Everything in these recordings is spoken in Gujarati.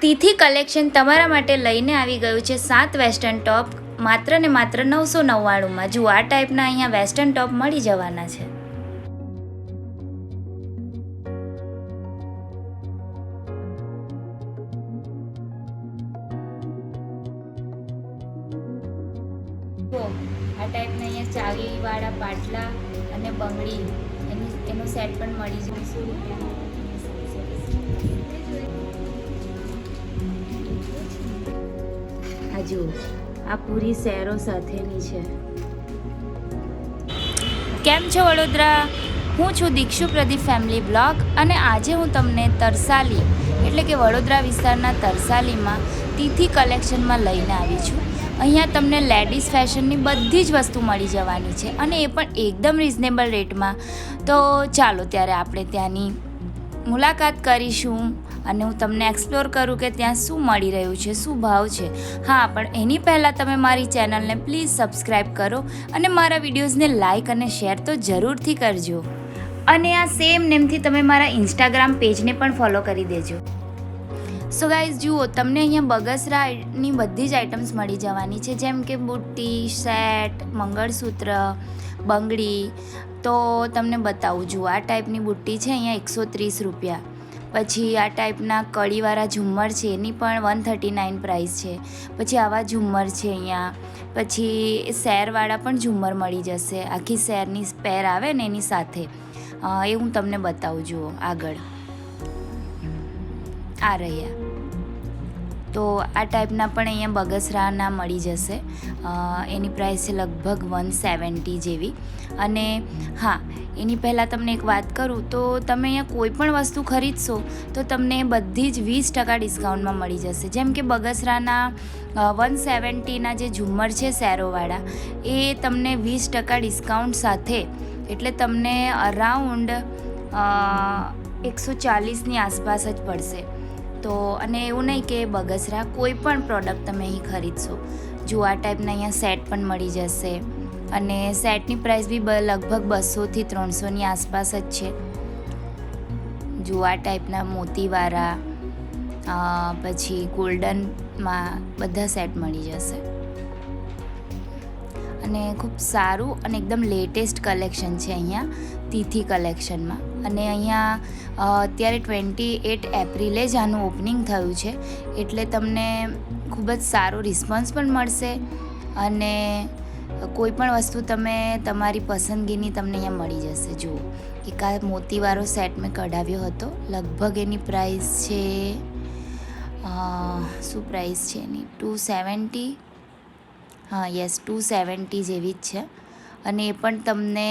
તિથિ કલેક્શન તમારા માટે લઈને આવી ગયું છે સાત વેસ્ટર્ન ટોપ, માત્ર ને માત્ર નવસો નવ્વાણુંમાં. જુઓ, આ ટાઈપના અહીંયા વેસ્ટર્ન ટોપ મળી જવાના છે. જુઓ આ પૂરી શહેરો સાથેની છે. કેમ છો વડોદરા? હું છું દીક્ષુ પ્રદીપ ફેમિલી બ્લોગ અને આજે હું તમને તરસાલી, એટલે કે વડોદરા વિસ્તારના તરસાલીમાં તિથિ કલેક્શનમાં લઈને આવી છું. અહીંયા તમને લેડીઝ ફેશનની બધી જ વસ્તુ મળી જવાની છે અને એ પણ એકદમ રિઝનેબલ રેટમાં તો ચાલો ત્યારે આપણે ત્યાંની મુલાકાત કરીશું. અને હું તમને એક્સપ્લોર કરું કે ત્યાં શું મળી રહ્યું છે, શું ભાવ છે. હા, પણ એની પહેલાં તમે મારી ચેનલને પ્લીઝ સબસ્ક્રાઈબ કરો અને મારા વિડીયોઝને લાઇક અને શેર તો જરૂરથી કરજો. અને આ સેમ નેમથી તમે મારા ઇન્સ્ટાગ્રામ પેજને પણ ફોલો કરી દેજો. સો ગાઈઝ જુઓ, તમને અહીંયા બગસરાની બધી જ આઇટમ્સ મળી જવાની છે, જેમ કે બુટ્ટી, સેટ, મંગળસૂત્ર, બંગડી. તો તમને બતાવું, જુઓ, આ ટાઈપની બુટ્ટી છે, અહીંયા એકસો ત્રીસ રૂપિયા. પછી આ ટાઈપના કડીવાળા ઝુમ્મર છે, એની પણ વન થર્ટી નાઇન પ્રાઇસ છે. પછી આવા ઝુમ્મર છે અહીંયા. પછી શેરવાળા પણ ઝુમ્મર મળી જશે. આખી શેરની પેર આવે ને એની સાથે. એ હું તમને બતાવું જુઓ આગળ. આ રહ્યા. તો આ ટાઈપના પણ અહીંયા બગસરાના મળી જશે. એની પ્રાઇસ છે લગભગ વન સેવન્ટી જેવી. અને હા, એની પહેલાં તમને એક વાત કરું, તો તમે અહીંયા કોઈ પણ વસ્તુ ખરીદશો, તો તમને બધી જ વીસ ટકા ડિસ્કાઉન્ટમાં મળી જશે. જેમ કે બગસરાના વન સેવન્ટીના જે ઝુમ્મર છે સેરોવાળા એ તમને વીસ ટકા ડિસ્કાઉન્ટ સાથે, એટલે તમને અરાઉન્ડ એકસો ચાલીસની આસપાસ જ પડશે. તો અને એવું નહીં કે બગસરા કોઈ પણ પ્રોડક્ટ તમે અહીં ખરીદશો. જો આ ટાઈપના અહીંયા સેટ પણ મળી જશે. અને સેટની પ્રાઇસ બી લગભગ બસોથી ત્રણસોની આસપાસ જ છે. જો આ ટાઈપના મોતીવાળા પછી ગોલ્ડનમાં બધા સેટ મળી જશે. અને ખૂબ સારું અને એકદમ લેટેસ્ટ કલેક્શન છે અહીંયા, તિથિ કલેક્શનમાં અને અહીંયા અત્યારે ટ્વેન્ટી એટ એપ્રિલે જ આનું ઓપનિંગ થયું છે. એટલે તમને ખૂબ જ સારો રિસ્પોન્સ પણ મળશે અને કોઈ પણ વસ્તુ તમે તમારી પસંદગીની તમને અહીંયા મળી જશે. જુઓ, એક આ મોતીવાળો સેટ મેં કઢાવ્યો હતો. લગભગ એની પ્રાઇસ છે શું પ્રાઇસ છે એની? ટુ સેવન્ટી હા યસ ટુ સેવન્ટી જેવી જ છે. અને એ પણ તમને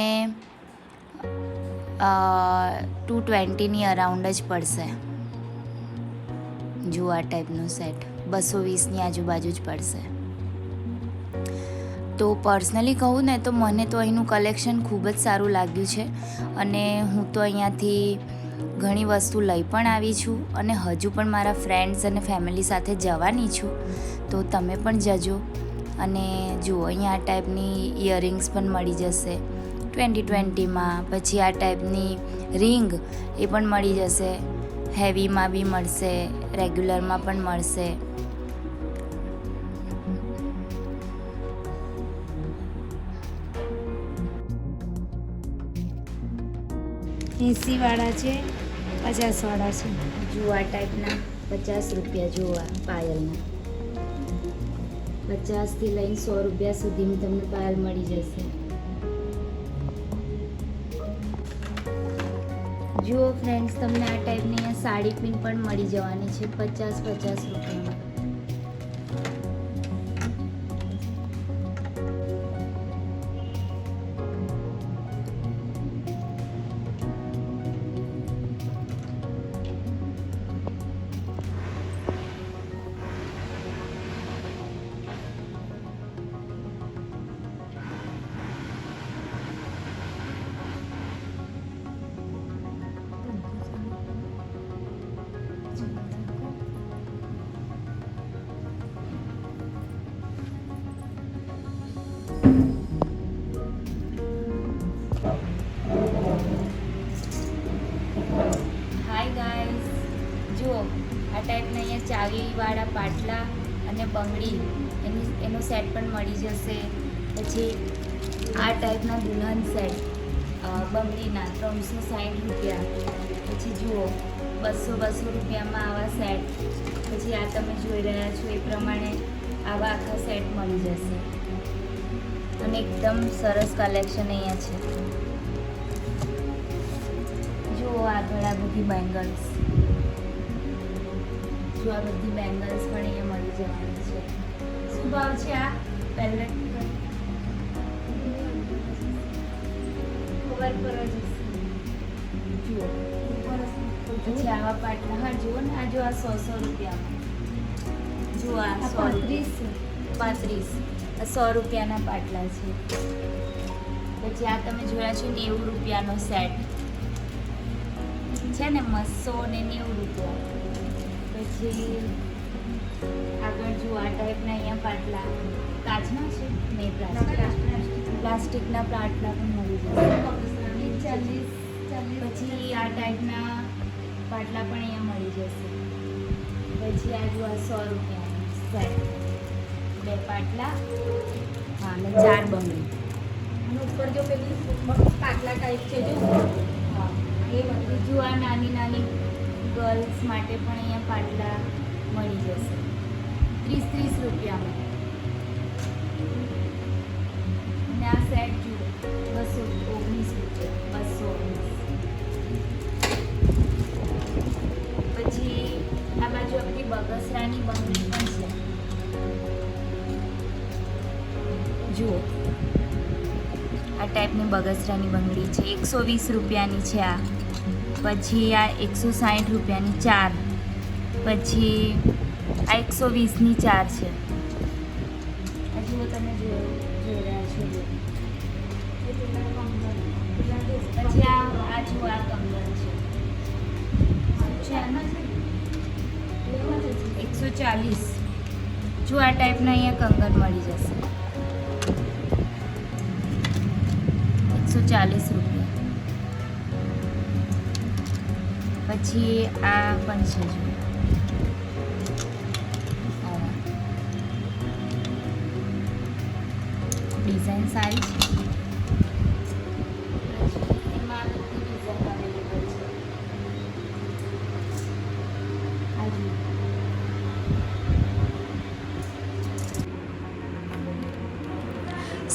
ટુ ટ્વેન્ટીની અરાઉન્ડ જ પડશે. જુઓ આ ટાઈપનું સેટ બસો વીસની આજુબાજુ જ પડશે. તો પર્સનલી કહું ને તો મને તો અહીંનું કલેક્શન ખૂબ જ સારું લાગ્યું છે. અને હું તો અહીંયાથી ઘણી વસ્તુ લઈ પણ આવી છું અને હજુ પણ મારા ફ્રેન્ડ્સ અને ફેમિલી સાથે જવાની છું. તો તમે પણ જજો. અને જુઓ, અહીંયા આ ટાઈપની ઇયરિંગ્સ પણ મળી જશે. ટ્વેન્ટી ટ્વેન્ટીમાં પછી આ ટાઈપની રિંગ એ પણ મળી જશે. હેવીમાં બી મળશે, રેગ્યુલરમાં પણ મળશે. એંસી વાળા છે પચાસ વાળા છે. જુઓ ટાઈપના, પચાસ રૂપિયા જુઓ પાયલના. પચાસથી લઈને સો રૂપિયા સુધીની તમને પાયલ મળી જશે. જુઓ ફ્રેન્ડ્સ તમને આ ટાઈપની સાડી પિન પણ મળી જવાની છે પચાસ પચાસ રૂપિયામાં. બંગડી એની, એનો સેટ પણ મળી જશે. પછી આ ટાઈપના દુલ્હન સેટ બંગડીના ત્રણસો સાઠ રૂપિયા. પછી જુઓ, બસો બસો રૂપિયામાં આવા સેટ પછી આ તમે જોઈ રહ્યા છો, એ પ્રમાણે આવા આખા સેટ મળી જશે. અને એકદમ સરસ કલેક્શન અહીંયા છે. જુઓ આ બધી બેંગલ્સ જો આ બધી બેંગલ્સ પણ અહીંયા જવાની છે. શું ભાવ છે આ પેલેટ કવર પર જ જુઓ. પછી આવા પાટલા. હા જુઓ ને આ જો આ સો સો રૂપિયામાં જુઓ આ પાંત્રીસ પાંત્રીસ. આ સો રૂપિયાના પાટલા છે. પછી આ તમે જોયા છે નેવું રૂપિયાનો સેટ. છે ને મસ્સો ને નેવું રૂપિયા. પછી આગળ જુઓ આ ટાઈપના અહીંયા પાટલા કાચના છે મેં પ્લાસ્ટિક પ્લાસ્ટિકના. પાટલા પણ મળી જશે ચાલીસ પછી આ ટાઈપના પાટલા પણ અહીંયા મળી જશે. પછી આ જો સો રૂપિયાનું સેટ બે પાટલા. હા અને ચાર બંગડી. અને ઉપર જો પેલી પાટલા ટાઈપ છે જો. હા એ બધી. જો આ નાની નાની ગર્લ્સ માટે પણ અહીંયા પાટલા મળી જશે. ત્રીસ ત્રીસ રૂપિયામાં. અને આ સેટ જુઓ, બસો ઓગણીસ રૂપિયા, બસો ઓગણીસ. પછી આ બાજુ આપણી બગસરાની બંગડી પણ છે. જુઓ, આ ટાઈપની બગસરાની બંગડી છે. એકસો વીસ રૂપિયાની છે આ. પછી આ એકસો સાઠ રૂપિયાની ચાર. પછી આ એકસો વીસની ચાર છે. પછી આ આ જુઓ આ કંગન છે. એકસો ચાલીસ. જો આ ટાઈપના અહીંયા કંગન મળી જશે. એકસો ચાલીસ રૂપિયા. પછી આ પણ છે જો. ડિઝાઇન સારી છે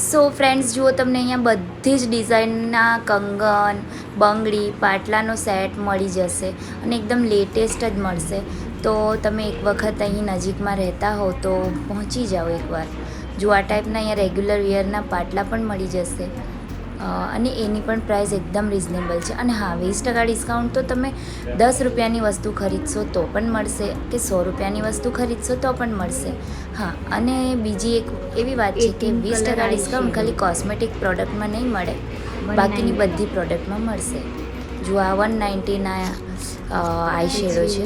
સો ફ્રેન્ડ્સ જુઓ તમને અહીંયા બધી જ ડિઝાઇનના કંગન, બંગડી, પાટલાનો સેટ મળી જશે અને એકદમ લેટેસ્ટ જ મળશે. તો તમે એક વખત અહીં નજીકમાં રહેતા હો તો પહોંચી જાઓ એકવાર. જો આ ટાઈપના અહીંયા રેગ્યુલર વેરના પાટલા પણ મળી જશે. અને એની પણ પ્રાઇસ એકદમ રિઝનેબલ છે. અને હા વીસ ટકા ડિસ્કાઉન્ટ તો તમે દસ રૂપિયાની વસ્તુ ખરીદશો તો પણ મળશે કે સો રૂપિયાની વસ્તુ ખરીદશો તો પણ મળશે. હા અને બીજી એક એવી વાત છે કે વીસ ટકા ડિસ્કાઉન્ટ ખાલી કોસ્મેટિક પ્રોડક્ટમાં નહીં મળે. બાકીની બધી પ્રોડક્ટમાં મળશે. જો આ વન નાઇન્ટીના આઈ શેડો છે.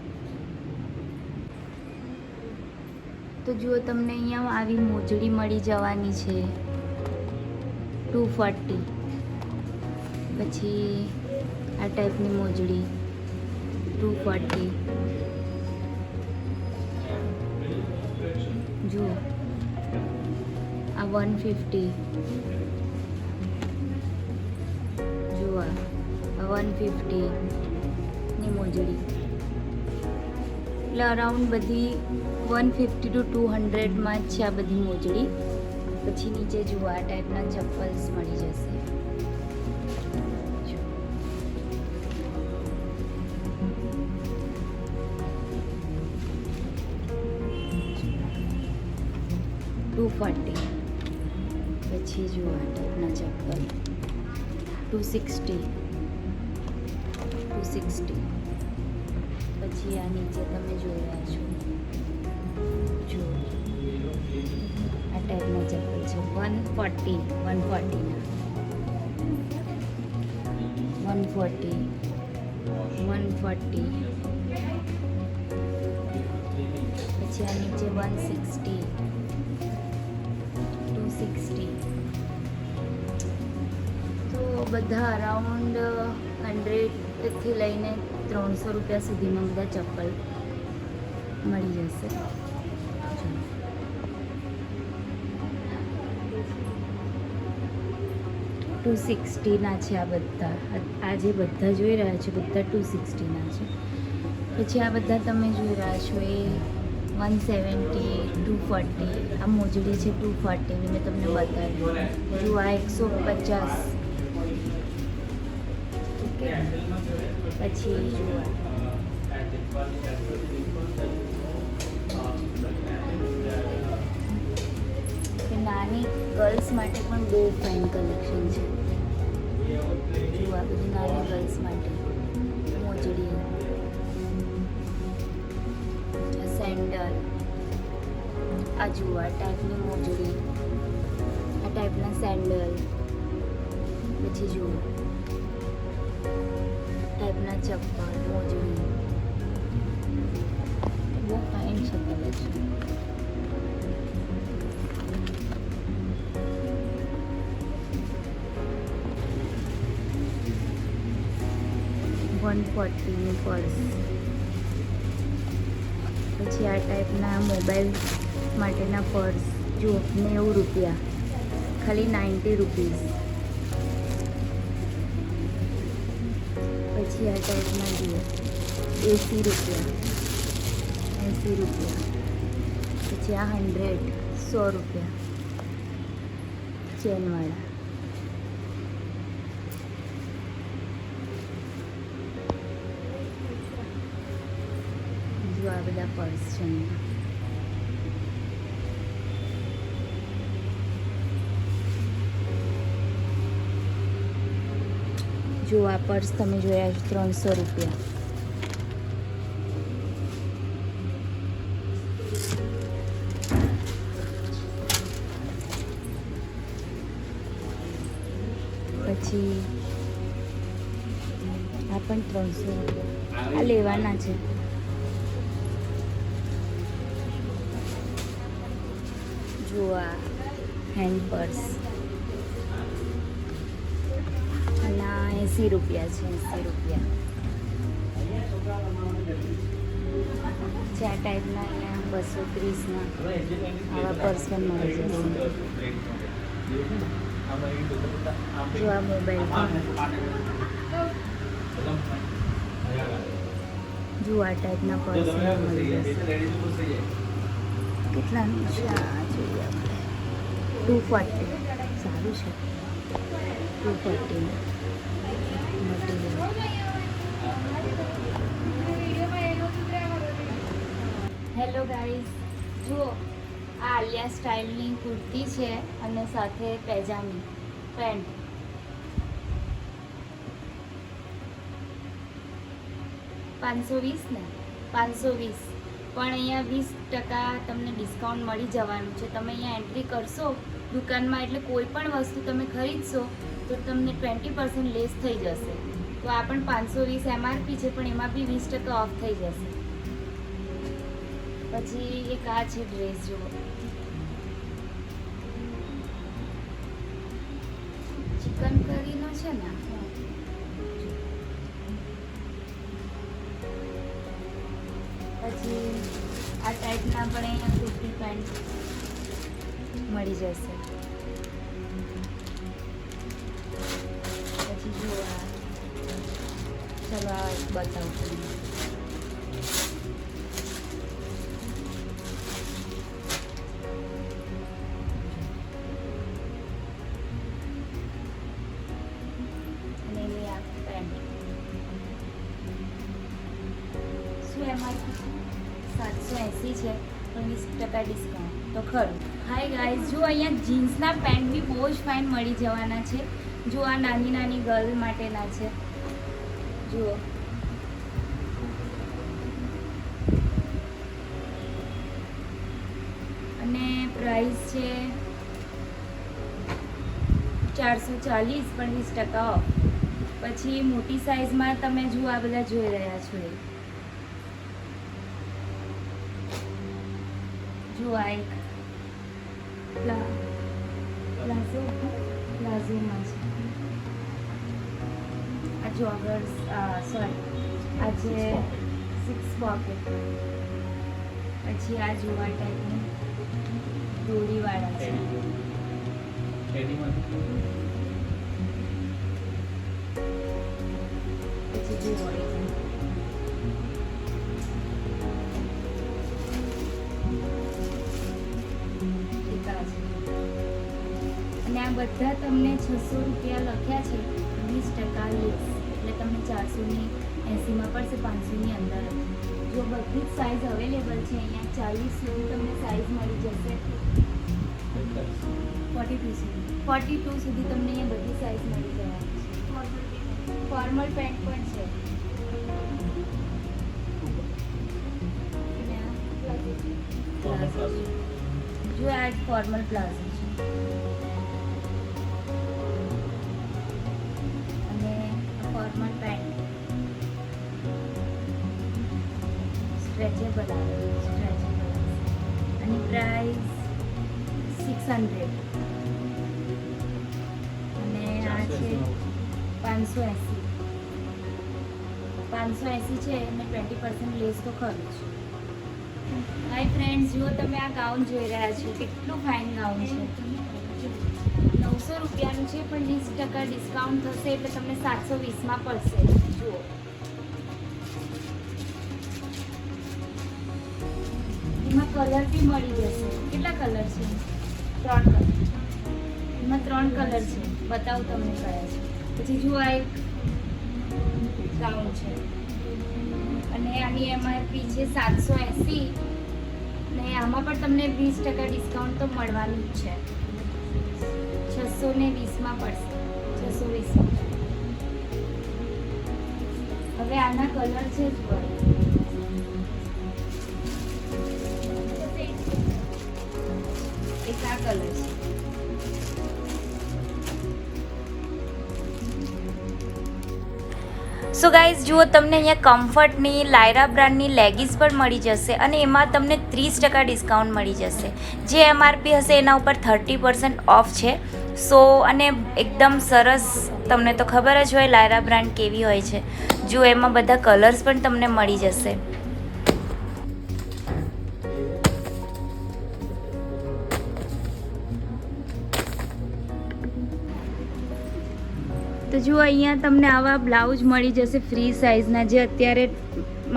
તો જુઓ તમને અહીંયા આવી મોજડી મળી જવાની છે. ટુ ફોર્ટી પછી આ ટાઈપની મોજડી. ટુ ફોર્ટી જુઓ. આ વન ફિફ્ટી જુઓ વન ફિફ્ટીની મોજડી. એટલે અરાઉન્ડ બધી વન ફિફ્ટી ટુ ટુ હંડ્રેડમાં જ છે આ બધી મોજડી પછી નીચે જુઓ આ ટાઈપના ચપ્પલ્સ મળી જશે ટુ ફોર્ટી પછી જુઓ આ ટાઈપના ચપ્પલ ટુ સિક્સટી ટુ સિક્સટી પછી આ નીચે તમે જોઈ રહ્યા છો, જો, આ ટાઈપના ચપ્પલ છે. વન ફોર્ટી, વન ફોર્ટીના વન ફોર્ટી વન ફોર્ટી. પછી આ નીચે વન સિક્સટી, ટુ સિક્સટી. તો બધા અરાઉન્ડ હંડ્રેડથી લઈને ત્રણસો રૂપિયા સુધીમાં બધા ચપ્પલ મળી જશે. ટુ સિક્સટીના છે આ બધા. આજે બધા જોઈ રહ્યા છે, બધા ટુ સિક્સટીના છે. પછી આ બધા તમે જોઈ રહ્યા છો એ વન સેવન્ટી ટુ ફોર્ટી આ મોજડી છે ટુ ફોર્ટીની મેં તમને બતાવી. જો આ એકસો પચાસ. ઓકે? પછી જુઓ નાની ગર્લ્સ માટે પણ બહુ ફાઇન કલેક્શન છે. જુઓ આ નાની ગર્લ્સ માટે. મોજડી. સેન્ડલ આ જુઓ આ ટાઈપની મોજડી. આ ટાઈપના સેન્ડલ પછી જુઓ. ટાઈપના ચપ્પલ, મોજડી. બહુ ફાઇન છે કલેક્શન વન ફોર્ટીનું પર્સ પછી આ ટાઈપના મોબાઈલ માટેના પર્સ જો નેવું રૂપિયા. ખાલી નાઇન્ટી રૂપીઝ પછી આ ટાઈપમાં જોઈએ એંસી રૂપિયા. એંસી રૂપિયા. પછી આ હંડ્રેડ, સો રૂપિયા. ચેનવાળા. જો આ બધા પર્સ છે જો આ પર્સ તમે જોયા છે ત્રણસો રૂપિયા. પછી આ પણ ત્રણસો આ લેવાના છે. જો આ હેન્ડ પર્સ છે રૂપિયા. જે આ ટાઈપના અહીંયા બસો ત્રીસના આવા પર્સ પણ મળી જશે. જો આ મોબાઈલ જો આ ટાઈપના પર્સ મળી જશે. આ જોઈએ આપણે. ટુ ફોર્ટી સારું છે. ટુ ફોર્ટી હેલો ગાઈઝ જુઓ, આ આલિયા સ્ટાઇલની કુર્તી છે અને સાથે પેજામી પેન્ટ. પાંચસો વીસ ને? પાંચસો વીસ. પણ અહીંયા વીસ ટકા તમને ડિસ્કાઉન્ટ મળી જવાનું છે. તમે અહીંયા એન્ટ્રી કરશો દુકાનમાં એટલે કોઈ પણ વસ્તુ તમે ખરીદશો તો તમને ટ્વેન્ટી પર્સન્ટ લેસ થઈ જશે. તો આ પણ પાંચસો વીસ એમઆરપી છે, પણ એમાં બી વીસ ટકા ઓફ થઈ જશે. પછી એક આ છે ડ્રેસ જુઓ. ચિકન કરીનો છે ને? પછી આ ટાઈપના પણ અહીંયા કુર્તી પેન્ટ મળી જશે. પછી આ. ચલો આ બતાવું છે વીસ ટકા ડિસ્કાઉન્ટ તો ખરું. હાય ગાઈઝ જો અહીંયા જીન્સના પેન્ટ બી બહુ જ ફાઇન મળી જવાના છે. જો આ નાની નાની ગર્લ માટેના છે. જુઓ. અને પ્રાઇસ છે ચારસો ચાલીસ પણ વીસ ટકા પછી મોટી સાઇઝમાં તમે જુઓ આ બધા જોઈ રહ્યા છો એ. જુઓ આ એક પ્લા પ્લાઝો પ્લાઝોમાં છે આ જોગર્સ સોરી આ છે સિક્સ પોકેટ પછી આ જોવા ટાઈપની દોરીવાળા છે પછી જુઓ બધા તમને છસો રૂપિયા લખ્યા છે. વીસ ટકા લેસ એટલે તમને ચારસોની એંસીમાં પડશે પાંચસોની અંદર. જ. જો બધી જ સાઇઝ અવેલેબલ છે અહીંયા ચાલીસ સુધી તમને સાઇઝ મળી જશે. ફોર્ટી ટુ સુધી. ફોર્ટી ટુ સુધી તમને અહીંયા બધી સાઇઝ મળી જવાની છે. ફોર્મલ પેન્ટ પણ છે. અને આ પ્લાઝો. છે. જો આ એક ફોર્મલ પ્લાઝો છે. ફોર્મલ પેન્ટ સ્ટ્રેચેબલ આવે સ્ટ્રેચેબલ અને પ્રાઇસ સિક્સ હંડ્રેડ અને આ છે પાંચસો એંસી. પાંચસો એંસી છે અને ટ્વેન્ટી પર્સન્ટ લેસ તો ખરું છે હાય ફ્રેન્ડ્સ જુઓ તમે આ ગાઉન જોઈ રહ્યા છો કેટલું ફાઇન ગાઉન છે. નવસો રૂપિયાનું છે, પણ વીસ ટકા ડિસ્કાઉન્ટ થશે એટલે તમને સાતસો વીસમાં પડશે. જુઓ. એમાં કલર બી મળી જશે. કેટલા કલર છે? ત્રણ કલર એમાં ત્રણ કલર છે. બતાવું તમને કયા છે. પછી જુઓ આ એક ગાઉન છે. અને આની એમઆરપી છે સાતસો એંસી. ને આમાં પણ તમને વીસ ટકા ડિસ્કાઉન્ટ તો મળવાનું જ છે. છસો ને વીસમાં પડશે. છસો વીસમાં. હવે આના કલર છે જુઓ એક સો ગાઈઝ જુઓ, તમને અહીંયા કમ્ફર્ટની લાયરા બ્રાન્ડની લેગીસ પણ મળી જશે અને એમાં તમને ત્રીસ ટકા ડિસ્કાઉન્ટ મળી જશે. જે એમઆરપી હશે, એના ઉપર થર્ટી પર્સન્ટ ઓફ છે. સો અને એકદમ સરસ તમને તો ખબર જ હોય, લાયરા બ્રાન્ડ કેવી હોય છે. જુઓ એમાં બધા કલર્સ પણ તમને મળી જશે. તો જુઓ અહીંયા તમને આવા બ્લાઉઝ મળી જશે ફ્રી સાઇઝના, જે અત્યારે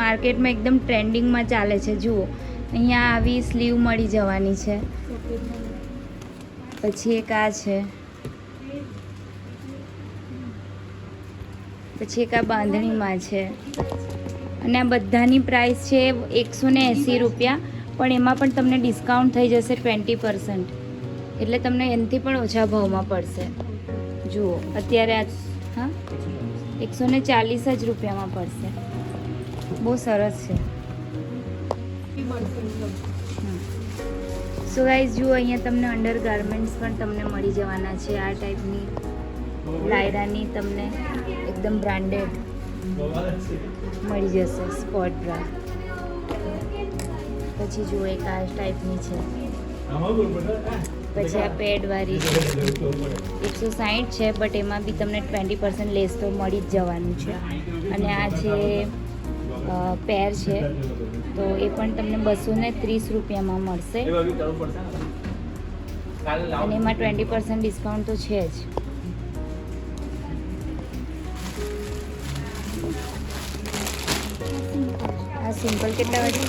માર્કેટમાં એકદમ ટ્રેન્ડિંગમાં ચાલે છે. જુઓ, અહીંયા આવી સ્લીવ મળી જવાની છે. પછી એક આ છે. પછી એક આ બાંધણીમાં છે. અને આ બધાની પ્રાઇસ છે એકસો ને એંસી રૂપિયા, પણ એમાં પણ તમને ડિસ્કાઉન્ટ થઈ જશે ટ્વેન્ટી પર્સન્ટ એટલે તમને એનાથી પણ ઓછા ભાવમાં પડશે. જુઓ, અત્યારે આ, હા? એકસો ને ચાલીસ જ રૂપિયામાં પડશે. બહુ સરસ છે. સો ગાઈઝ જુઓ, અહીંયા તમને અંડર ગાર્મેન્ટ્સ પણ તમને મળી જવાના છે. આ ટાઈપની લાયરાની તમને એકદમ બ્રાન્ડેડ મળી જશે સ્પોટ બ્રા પછી જુઓ, એક આ ટાઈપની છે. પછી આ પેડવાળી છે. એકસો સાઠ છે બટ એમાં બી તમને ટ્વેન્ટી પર્સન્ટ લેસ તો મળી જ જવાનું છે. અને આ છે પેર છે. તો એ પણ તમને બસો ને ત્રીસ રૂપિયામાં મળશે. અને એમાં ટ્વેન્ટી પર્સન્ટ ડિસ્કાઉન્ટ તો છે જ. આ સિમ્પલ કેટલા એટી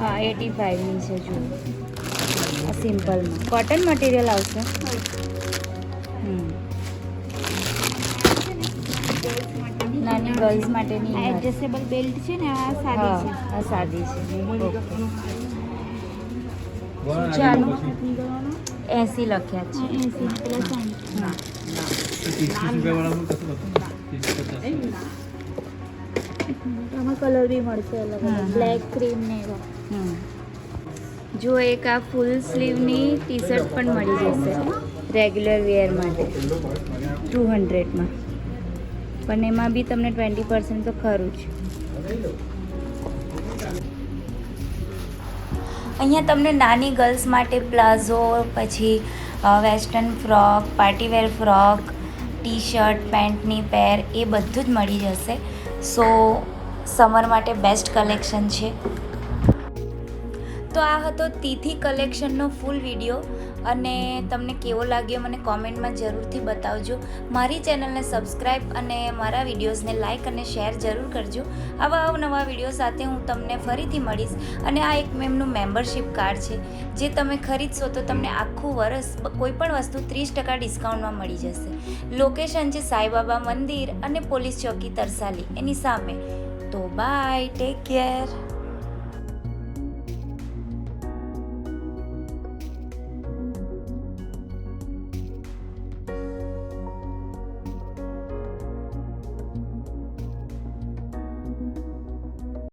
હા. એટી ફાઇવની છે જુઓ. આ સિમ્પલમાં કોટન મટીરિયલ આવશે? ગર્લ્સ માટેની. એડજસ્ટેબલ બેલ્ટ છે ને આ સાદી છે. આ સાદી છે. એસી લખ્યા છે. એસી પેલા આમાં કલર બી મળશે અલગ હા, અલગ બ્લેક ક્રીમ ને એવા. જો એક આ ફૂલ સ્લીવની ટી શર્ટ પણ મળી જશે. રેગ્યુલર વેર માટે. ટુ હંડ્રેડમાં પણ એમાં બી તમને ટ્વેન્ટી પર્સન્ટ તો ખરું જ. અહીંયા તમને નાની ગર્લ્સ માટે પ્લાઝો, પછી western frock partywear frock T shirt પેન્ટની pair એ બધું જ મળી જશે. સો સમર માટે બેસ્ટ કલેક્શન છે. તો આ હતો તિથિ કલેક્શનનો ફૂલ વીડિયો અને તમને કેવો લાગ્યો મને કોમેન્ટમાં જરૂરથી બતાવજો. મારી ચેનલને સબસ્ક્રાઈબ અને મારા વિડીયોઝને લાઇક અને શેર જરૂર કરજો. આવા અવનવા વીડિયો સાથે હું તમને ફરીથી મળીશ અને આ એક મેમનું મેમ્બરશિપ કાર્ડ છે. જે તમે ખરીદશો તો તમને આખું વરસ કોઈ પણ વસ્તુ ત્રીસ ટકા ડિસ્કાઉન્ટમાં મળી જશે. લોકેશન છે સાંઈબાબા મંદિર અને પોલીસ ચોકી તરસાલી. એની સામે. તો બાય ટેક કેર